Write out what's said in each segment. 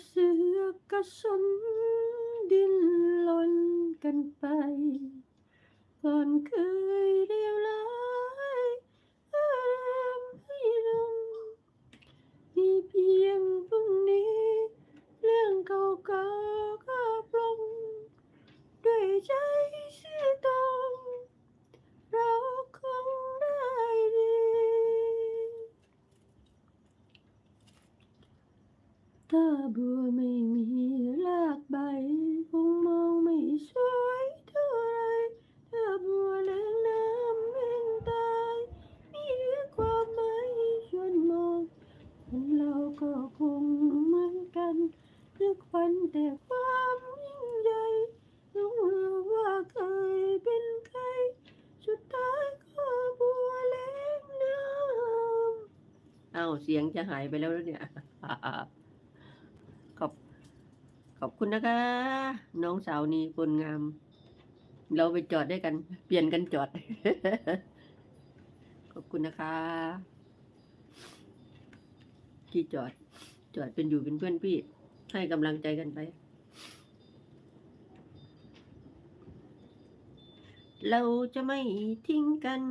เสือกกระสนดิ้นลนกันไป ก่อนเคยเรียวร้ายอารมณ์ให้ลง มีเพียงพรุ่งนี้ เรื่องเก่าๆก็ปลง ด้วยใจเสียตรงเราคงได้ดี ถ้าบัวไม่มีรากใบ คงมองไม่สวยเท่าไรถ้าบัวแรงน้ำแห้งตายมีเหลือความหมายชวนมองคนเราก็คงเหมือนกันนึกฝันแต่ความยิ่งใหญ่หลงลืมว่าเคยเป็นใครสุดท้ายก็บัวแรงน้ำเอ้าเสียงจะหายไปแล้วเนี่ย ขอบคุณนะคะ น้องสาวนีคนงาม เราไปจอดได้กัน เปลี่ยนกันจอด ขอบคุณนะคะ ที่จอด จอดเป็นอยู่เป็นเพื่อนพี่ ให้กำลังใจกันไป เราจะไม่ทิ้งกัน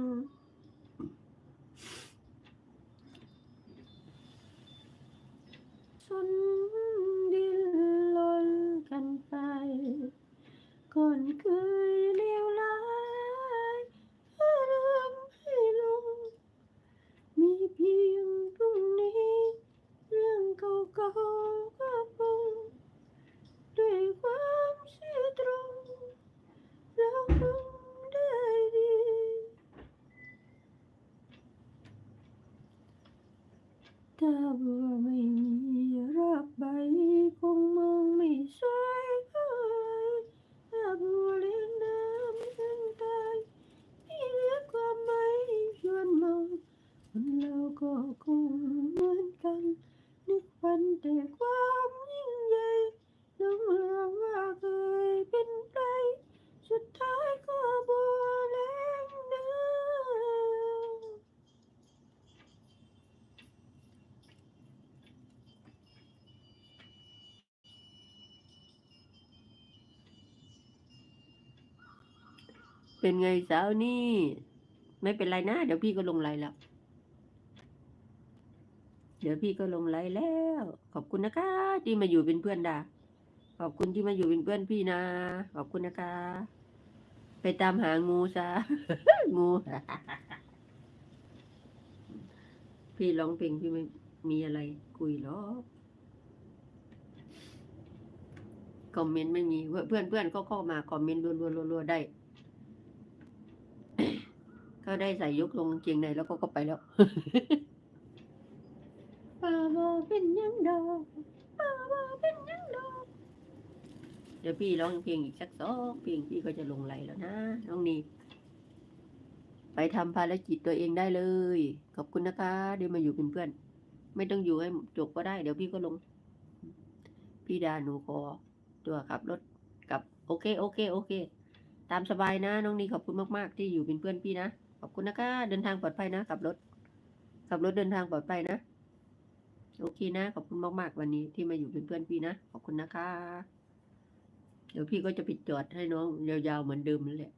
สนดินลนกันไป ก่อนเคยเลี้ยวร้ายอารมณ์ให้ลง มีเพียงพรุ่งนี้ เรื่องเก่าๆก็ปรุงด้วยความเชื่อตรง เราคงได้ดี ถ้าบัวไม่มีรากใบคงมองไม่สวยเท่าไรถ้าบัวเลี้ยงน้ำเป็นตายไม่เหลือความหมายชวนมองคนเราก็คงเหมือนกัน นึกฝันแต่ความยิ่งใหญ่หลงเลืมว่าเคยเป็นใครสุดท้าย เป็นไงสาวนี่ ไม่เป็นไรนะ เดี๋ยวพี่ก็ลงไลน์แล้ว เดี๋ยวพี่ก็ลงไลน์แล้ว ขอบคุณนะคะ ที่มาอยู่เป็นเพื่อนดาขอบคุณที่มาอยู่เป็นเพื่อนพี่นะ ขอบคุณนะคะ ไปตามหางูซะงูพี่ร้องเพลงพี่ไม่มีอะไรคุยหรอคอมเมนต์ไม่มีเพื่อนเพื่อนก็เข้ามาคอมเมนต์รัวๆรัวๆได้ ก็ได้ใส่ยกลงเกียงในแล้วก็ก็ไปแล้วป่าบอเป็นหยังดอกป่าบอเป็นหยังดอกเดี๋ยวพี่ร้องเพลงอีกสักสองเพลงพี่ก็จะลงไหลแล้วนะน้องนีไปทำภารกิจตัวเองได้เลย ขอบคุณนะคะ เดี๋ยวมาอยู่เป็นเพื่อน ไม่ต้องอยู่ให้จบก็ได้ เดี๋ยวพี่ก็ลง พี่ดาหนูขอตัวขับรถกลับ โอเค โอเค โอเค ตามสบายนะ น้องนีขอบคุณมาก ๆ ที่อยู่เป็นเพื่อนพี่นะ ขอบคุณนะคะ เดินทางปลอดภัยนะขับรถขับรถเดินทางปลอดภัยนะ โอเคนะ ขอบคุณมากๆวันนี้ที่มาอยู่เป็นเพื่อนพี่นะ ขอบคุณนะคะ เดี๋ยวพี่ก็จะปิดจอดให้น้องยาวๆเหมือนเดิมนั่นแหละ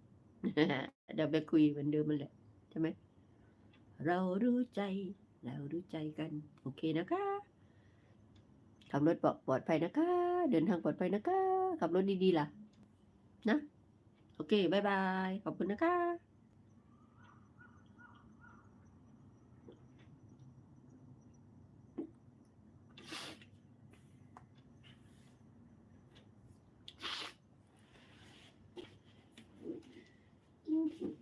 เดี๋ยวไปคุยเหมือนเดิมนั่นแหละใช่ไหมเรารู้ใจ เรารู้ใจกัน โอเคนะคะขับรถปลอดภัยนะคะ เดินทางปลอดภัยนะคะขับรถดีๆล่ะ นะ โอเคบายบาย ขอบคุณนะคะ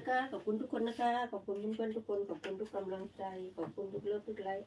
นะคะ ขอบคุณทุกคนนะคะ ขอบคุณเพื่อนๆทุกคน ขอบคุณทุกกำลังใจ ขอบคุณทุกเลิฟทุกไลค์